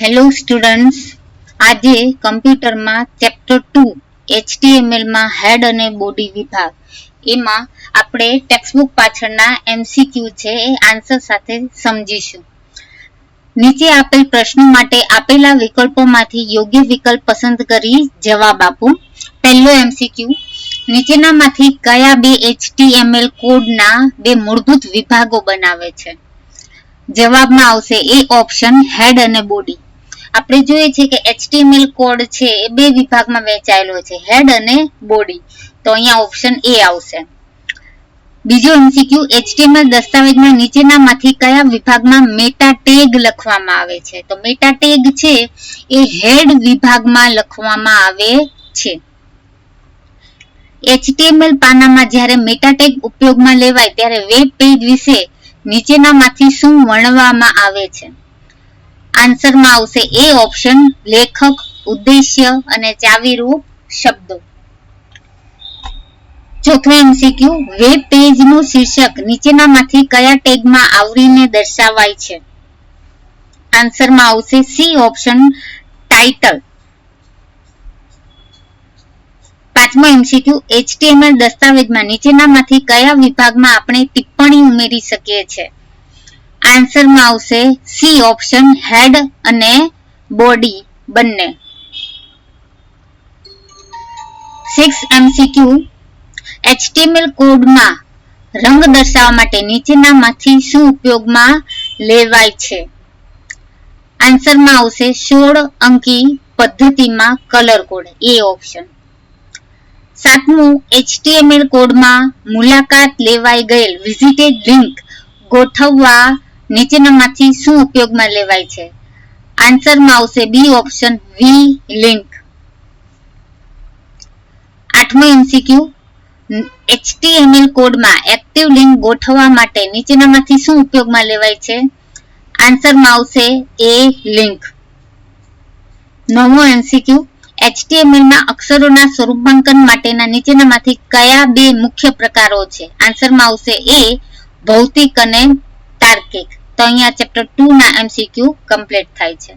Hello students આજે કમ્પ્યુટરમાં chapter two એચટીએમએલમાં હેડ અને બોડી વિભાગ. એમાં આપણે ટેક્સ્ટબુક પાછળના એમસીક્યુ છે એ આન્સર સાથે સમજીશું. નીચે આપેલ પ્રશ્નો માટે આપેલા વિકલ્પોમાંથી યોગ્ય વિકલ્પ પસંદ કરી જવાબ આપો. પહેલો એમસીક્યુ નીચેનામાંથી કયા બે એચટીએમએલ કોડના બે મૂળભૂત વિભાગો બનાવે છે? જવાબમાં આવશે એ ઓપ્શન હેડ અને બોડી આપણે જોઈએ છે કે એચટીએમએલ કોડ છે, એ બે વિભાગમાં વહેંચાયેલો છે હેડ અને બોડી તો અહીંયા ઓપ્શન એ આવશે. બીજો એમસીક્યુ એચટીએમએલ દસ્તાવેજમાં નીચેનામાંથી કયા વિભાગમાં મેટા ટેગ લખવામાં આવે છે? તો મેટા ટેગ છે, એ હેડ વિભાગમાં લખવામાં આવે છે. એચટીએમએલ પાનામાં જ્યારે મેટા ટેગ ઉપયોગમાં લેવાય, ત્યારે વેબ પેજ વિશે નીચેનામાંથી શું વર્ણવવામાં આવે છે? આન્સરમાં આવશે એ ઓપ્શન લેખક, ઉદ્દેશ્ય અને ચાવીરૂપ શબ્દો. ચોથો એમસીક્યુ વેબ પેજનું શીર્ષક નીચેનામાંથી કયા ટેગમાં આવરીને દર્શાવાય છે? આન્સરમાં આવશે સી ઓપ્શન ટાઇટલ પાંચમો એમસીક્યુ એચટીએમએલ દસ્તાવેજમાં નીચેનામાંથી કયા વિભાગમાં આપણે ટિપ્પણી ઉમેરી શકીએ છીએ? આન્સરમાં આવશે સી ઓપ્શન હેડ અને બોડી બંને. સિક્સ એમસીક્યુ એચટીએમએલ કોડમાં રંગ દર્શાવવા માટે નીચેનામાંથી શું ઉપયોગમાં લેવાય છે? આન્સરમાં આવશે સોળ અંકી પદ્ધતિમાં કલર કોડ એ ઓપ્શન સાતમું એચટીએમએલ કોડમાં મુલાકાત લેવાઈ ગયેલ વિઝિટેડ લિંક ગોઠવવા નીચેનામાંથી શું ઉપયોગમાં લેવાય છે? આન્સરમાં આવશે બી ઓપ્શન વી લિંક આઠમો એમસીક્યુ એચટીએમએલ કોડમાં એક્ટિવ લિંક ગોઠવવા માટે નીચેનામાંથી શું ઉપયોગમાં લેવાય છે? આન્સરમાં આવશે એ લિંક નવમો એમસીક્યુ એચટીએમએલમાં અક્ષરોના સ્વરૂપાંકન માટેના નીચેનામાંથી કયા બે મુખ્ય પ્રકારો છે? આન્સરમાં આવશે એ ભૌતિક અને તાર્કિક. તો અહીંયા ચેપ્ટર ટુ ના એમસીક્યુ કમ્પ્લીટ થાય છે.